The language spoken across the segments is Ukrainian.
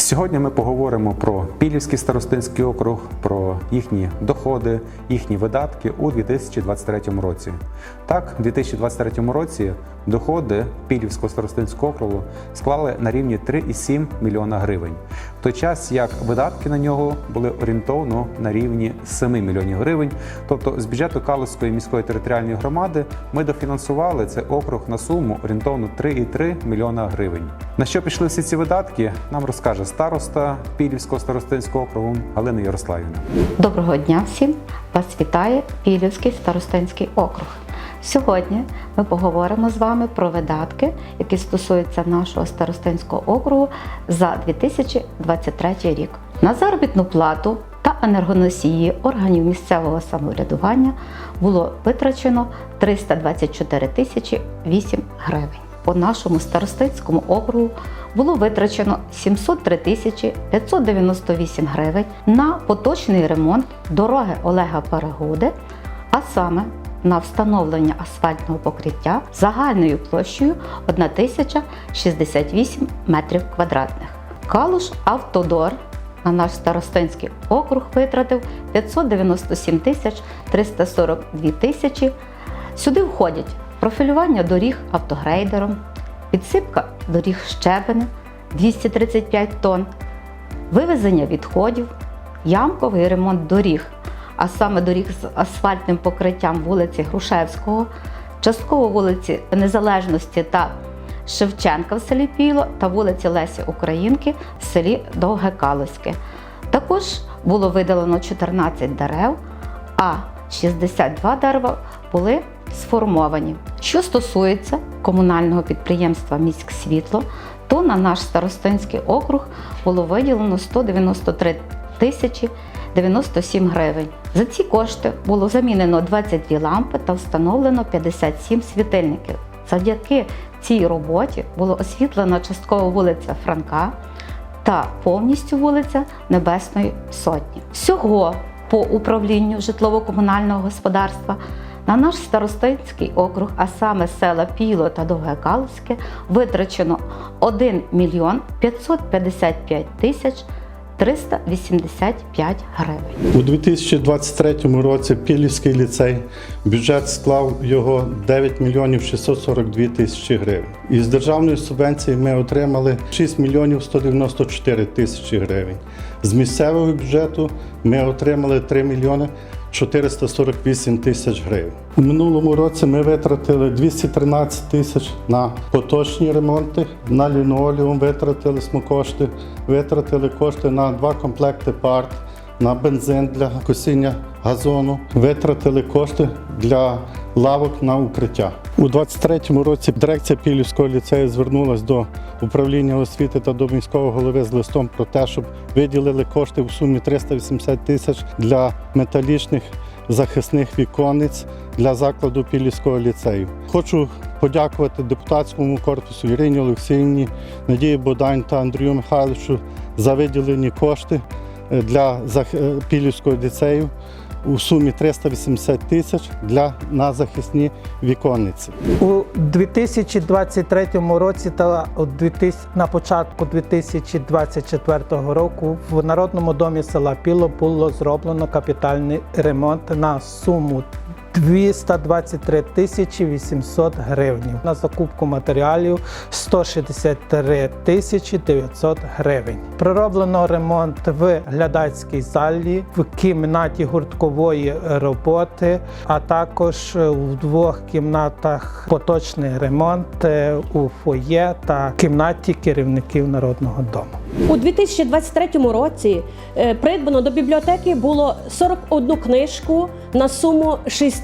Сьогодні ми поговоримо про Пілівський старостинський округ, про їхні доходи, їхні видатки у 2023 році. Так, у 2023 році доходи Пілівського старостинського округу склали на рівні 3,7 мільйона гривень, той час як видатки на нього були орієнтовно на рівні 7 мільйонів гривень. Тобто з бюджету Калузької міської територіальної громади ми дофінансували цей округ на суму орієнтовно 3,3 мільйона гривень. На що пішли всі ці видатки, нам розкаже староста Пілівського старостинського округу Галина Ярославівна. Доброго дня всім! Вас вітає Пілівський старостинський округ. Сьогодні ми поговоримо з вами про видатки, які стосуються нашого старостинського округу за 2023 рік. На заробітну плату та енергоносії органів місцевого самоврядування було витрачено 324 тисячі 8 гривень. По нашому старостинському округу було витрачено 703 тисячі 598 гривень на поточний ремонт дороги Олега Перегоди, а саме на встановлення асфальтного покриття загальною площею 1068 метрів квадратних. Калуш Автодор на наш старостинський округ витратив 597 тисяч 342 тисячі. Сюди входять профілювання доріг автогрейдером, підсипка доріг щебени 235 тонн, вивезення відходів, ямковий ремонт доріг, а саме доріг з асфальтним покриттям вулиці Грушевського, частково вулиці Незалежності та Шевченка в селі Піло та вулиці Лесі Українки в селі Довге Калузьке. Також було видалено 14 дерев, а 62 дерева були сформовані. Що стосується комунального підприємства Міськ Світло, то на наш старостинський округ було виділено 193 тисячі 97 гривень. За ці кошти було замінено 22 лампи та встановлено 57 світильників. Завдяки цій роботі було освітлена частково вулиця Франка та повністю вулиця Небесної Сотні. Всього по управлінню житлово-комунального господарства на наш старостинський округ, а саме села Піло та Довге Калузьке, витрачено 1 мільйон 555 тисяч 385 гривень. У 2023 році Пілівський ліцей бюджет склав його 9 мільйонів 642 тисячі гривень. Із державної субвенції ми отримали 6 мільйонів 194 тисячі гривень. З місцевого бюджету ми отримали 3 мільйони 448 тисяч гривень. У минулому році ми витратили 213 тисяч на поточні ремонти, на лінолеум витратили кошти, витратили кошти на два комплекти парт, на бензин для косіння газону, витратили кошти для лавок на укриття. У 2023 році дирекція Пілівського ліцею звернулася до управління освіти та до міського голови з листом про те, щоб виділили кошти в сумі 380 тисяч для металічних захисних віконниць для закладу Пілівського ліцею. Хочу подякувати депутатському корпусу Ірині Олексіївні, Надії Бодан та Андрію Михайловичу за виділені кошти е, для е, Пілівського ліцею у сумі 380 тисяч для на захисні віконниці. У 2023 році та у 2000 на початку 2024 року в Народному домі села Піло було зроблено капітальний ремонт на суму 223 тисячі 800 гривень. На закупку матеріалів 163 тисячі 900 гривень. Пророблено ремонт в глядацькій залі, в кімнаті гурткової роботи, а також в двох кімнатах поточний ремонт е, у фоє та кімнаті керівників народного дому. У 2023 році е, придбано до бібліотеки було 41 книжку на суму 6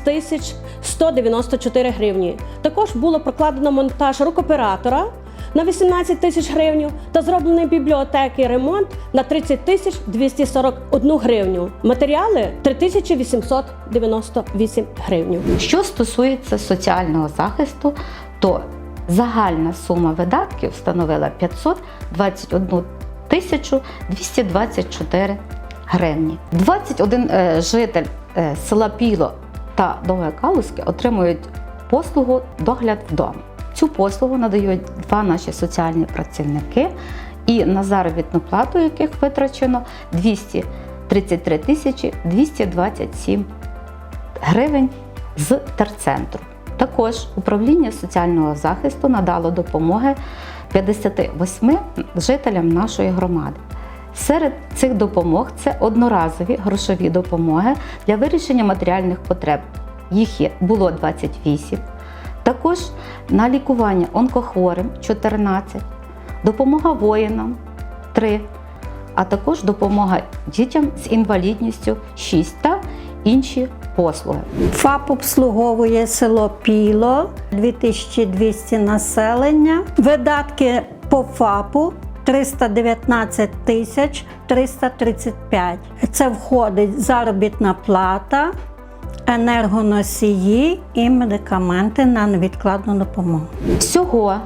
194 гривні. Також було прокладено монтаж рукоператора на 18 тисяч гривень та зроблений бібліотеки ремонт на 30 тисяч 241 гривню. Матеріали 3898 гривень. Що стосується соціального захисту, то загальна сума видатків становила 521 тисячу 224 гривні. 21 е, житель е, села Піло та Довге Калузьке отримують послугу догляд вдома. Цю послугу надають два наші соціальні працівники і на заробітну плату яких витрачено 233 тисячі 227 гривень з терцентру. Також управління соціального захисту надало допомоги 58 жителям нашої громади. Серед цих допомог це одноразові грошові допомоги для вирішення матеріальних потреб. Їх було 28. Також на лікування онкохворим 14, допомога воїнам 3, а також допомога дітям з інвалідністю 6 та інші послуги. ФАП обслуговує село Піло, 2200 населення. Видатки по ФАПу 319 тисяч 335. Це входить заробітна плата, енергоносії і медикаменти на невідкладну допомогу. Всього,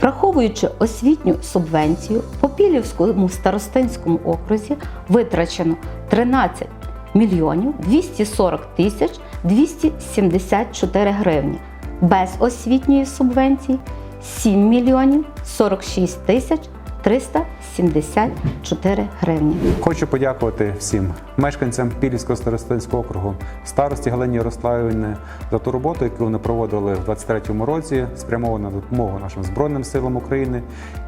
враховуючи освітню субвенцію, по Пілівському старостинському окрузі витрачено 13 мільйонів 240 тисяч 274 гривні. Без освітньої субвенції 7 мільйонів 46 тисяч 374 гривні. Хочу подякувати всім мешканцям Пілівського старостинського округу, старості Галині Ярославівні за ту роботу, яку вони проводили в 23-му році, спрямовану на допомогу нашим Збройним силам України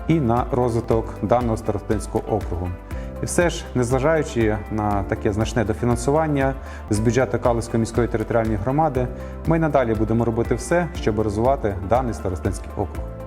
і на розвиток даного старостинського округу. І все ж, незважаючи на таке значне дофінансування з бюджету Калицької міської територіальної громади, ми надалі будемо робити все, щоб розвивати даний старостинський округ.